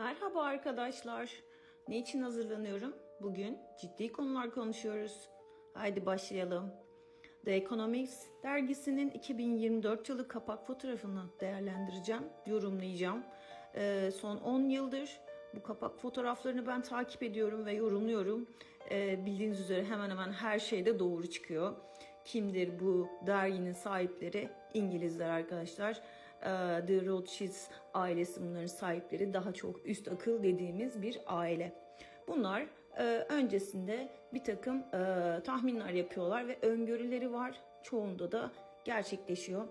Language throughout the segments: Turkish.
Merhaba arkadaşlar. Ne için hazırlanıyorum? Bugün ciddi konular konuşuyoruz. Haydi başlayalım. The Economics dergisinin 2024 yılı kapak fotoğrafını değerlendireceğim, yorumlayacağım. Ee, son 10 yıldır bu kapak fotoğraflarını ben takip ediyorum ve yorumluyorum. Ee, bildiğiniz üzere hemen hemen her şeyde doğru çıkıyor. Kimdir bu derginin sahipleri? İngilizler arkadaşlar. Ee, The Rothschilds ailesi bunların sahipleri daha çok üst akıl dediğimiz bir aile. Bunlar e, öncesinde bir takım e, tahminler yapıyorlar ve öngörüleri var. Çoğunda da gerçekleşiyor.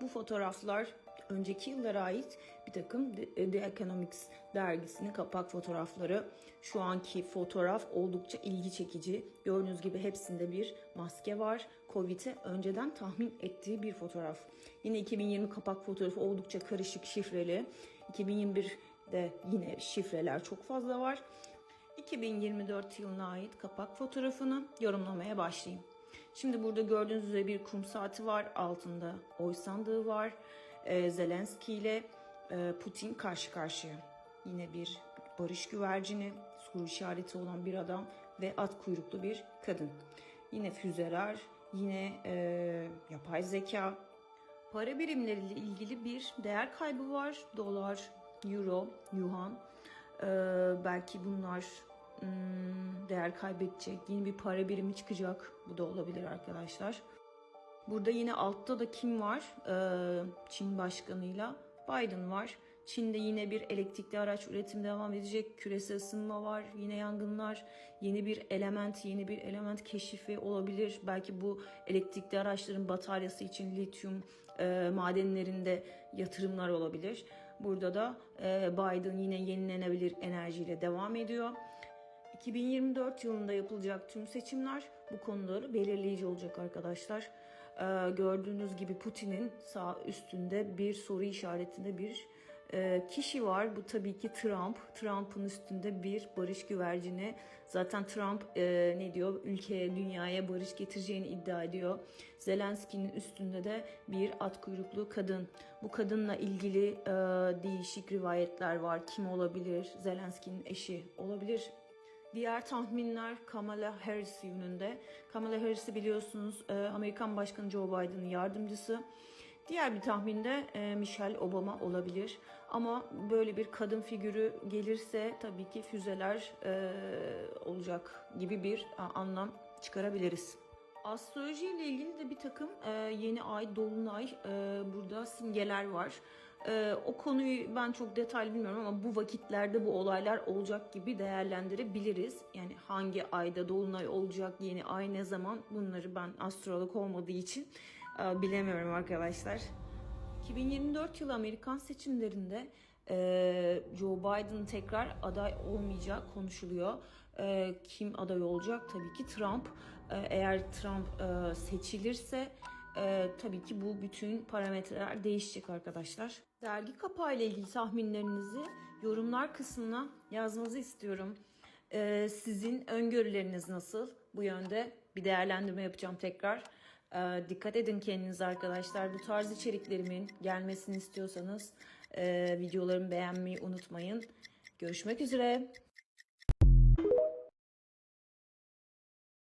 Bu fotoğraflar önceki yıllara ait bir takım The, The Economics dergisinin kapak fotoğrafları. Şu anki fotoğraf oldukça ilgi çekici. Gördüğünüz gibi hepsinde bir maske var. Covid'i önceden tahmin ettiği bir fotoğraf. Yine 2020 kapak fotoğrafı oldukça karışık, şifreli. 2021'de yine şifreler çok fazla var. 2024 yılına ait kapak fotoğrafını yorumlamaya başlayayım. Şimdi burada gördüğünüz üzere bir kum saati var. Altında oy sandığı var. Ee, Zelenski ile e, Putin karşı karşıya. Yine bir barış güvercini, soru işareti olan bir adam ve at kuyruklu bir kadın. Yine füzeler, yine e, yapay zeka. Para birimleriyle ilgili bir değer kaybı var. Dolar, euro, yuan. Ee, belki bunlar hmm, değer kaybedecek. Yeni bir para birimi çıkacak. Bu da olabilir arkadaşlar. Burada yine altta da kim var? Ee, Çin başkanıyla Biden var. Çin'de yine bir elektrikli araç üretim devam edecek. Küresel ısınma var. Yine yangınlar. Yeni bir element, yeni bir element keşifi olabilir. Belki bu elektrikli araçların bataryası için lityum e, madenlerinde yatırımlar olabilir. Burada da e, Biden yine yenilenebilir enerjiyle devam ediyor. 2024 yılında yapılacak tüm seçimler bu konuları belirleyici olacak arkadaşlar. Ee, gördüğünüz gibi Putin'in sağ üstünde bir soru işaretinde bir e, kişi var. Bu tabii ki Trump. Trump'ın üstünde bir barış güvercini. Zaten Trump e, ne diyor? Ülkeye, dünyaya barış getireceğini iddia ediyor. Zelenski'nin üstünde de bir at kuyruklu kadın. Bu kadınla ilgili e, değişik rivayetler var. Kim olabilir? Zelenski'nin eşi olabilir. Diğer tahminler Kamala Harris yönünde. Kamala Harris'i biliyorsunuz e, Amerikan Başkanı Joe Biden'ın yardımcısı. Diğer bir tahminde e, Michelle Obama olabilir. Ama böyle bir kadın figürü gelirse tabii ki füzeler e, olacak gibi bir anlam çıkarabiliriz. Astroloji ile ilgili de bir takım yeni ay, dolunay burada simgeler var. E, o konuyu ben çok detaylı bilmiyorum ama bu vakitlerde bu olaylar olacak gibi değerlendirebiliriz. Yani hangi ayda dolunay olacak, yeni ay ne zaman bunları ben astrolog olmadığı için e, bilemiyorum arkadaşlar. 2024 yılı Amerikan seçimlerinde e, Joe Biden tekrar aday olmayacağı konuşuluyor. E, kim aday olacak? Tabii ki Trump. E, eğer Trump e, seçilirse e, tabii ki bu bütün parametreler değişecek arkadaşlar. Dergi kapağı ile ilgili tahminlerinizi yorumlar kısmına yazmanızı istiyorum. E, sizin öngörüleriniz nasıl? Bu yönde bir değerlendirme yapacağım tekrar. Ee, dikkat edin kendinize arkadaşlar. Bu tarz içeriklerimin gelmesini istiyorsanız e, videolarımı beğenmeyi unutmayın. Görüşmek üzere.